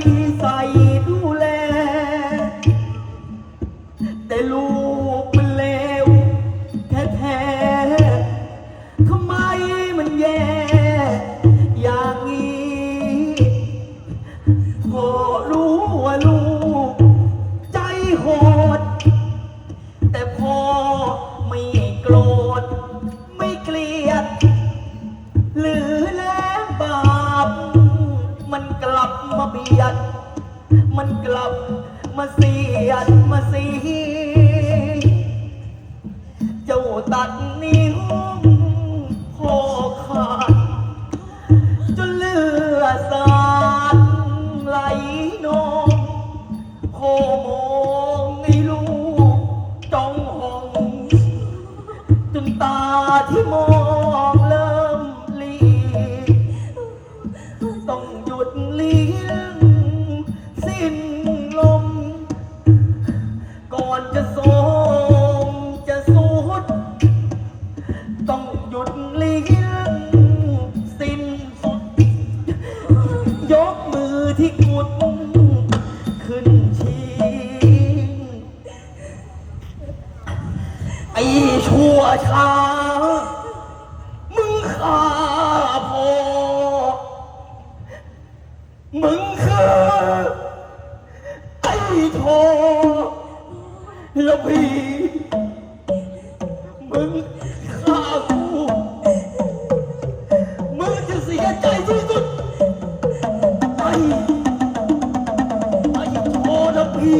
ใมาเบียด มันกลับมาเสียดมาสีเจ้าตัดนิ้วคอขาดจนเลือดสาดไหลนองโคมองในลูกจ้องห้องจนตาที่มอง ต้องหยุดเลี้ยง สิ้นลม ก่อนจะโสมจะสุด ต้องหยุดเลี้ยง สิ้นสุด ยกมือที่กุด ขึ้นชีไอ้ชั่วช้า ไอ้โทแลพีมึงฆ่ากูมึงจะเสียใจที่สุดไอ้ไอ้โทแลพี